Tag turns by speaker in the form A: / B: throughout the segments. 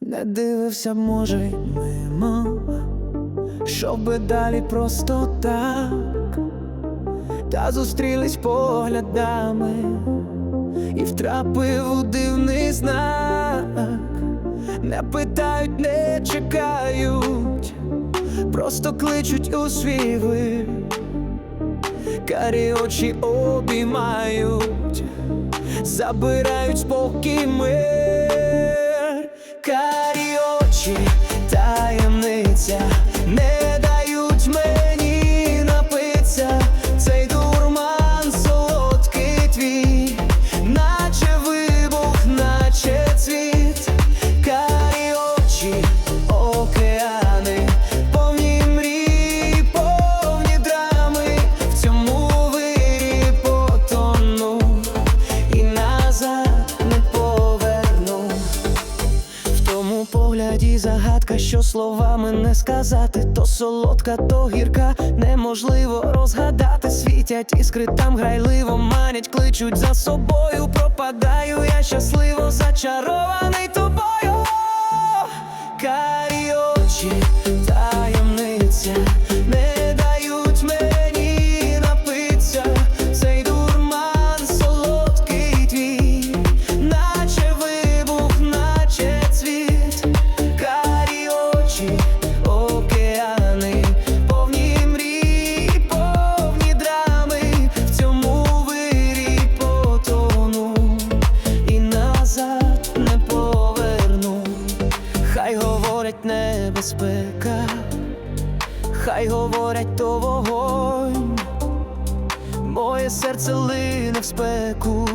A: Не дивився, може, й мимо, щоб далі просто так, та зустрілись поглядами і втрапив у дивний знак. Не питають, не чекають, просто кличуть у свій вир. Карі очі обіймають, забирають спокій мир. Карі погляді загадка, що словами не сказати, то солодка, то гірка, неможливо розгадати. Світять іскри там грайливо манять, кличуть за собою. Пропадаю, я щасливо зачарований тобою. Карі очі, небезпека, хай говорять то вогонь, моє серце лине в спеку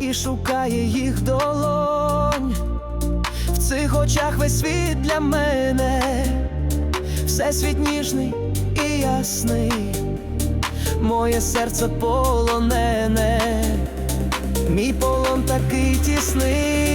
A: і шукає їх долонь. В цих очах весь світ для мене, все світ ніжний і ясний, моє серце полонене, мій полон такий тісний.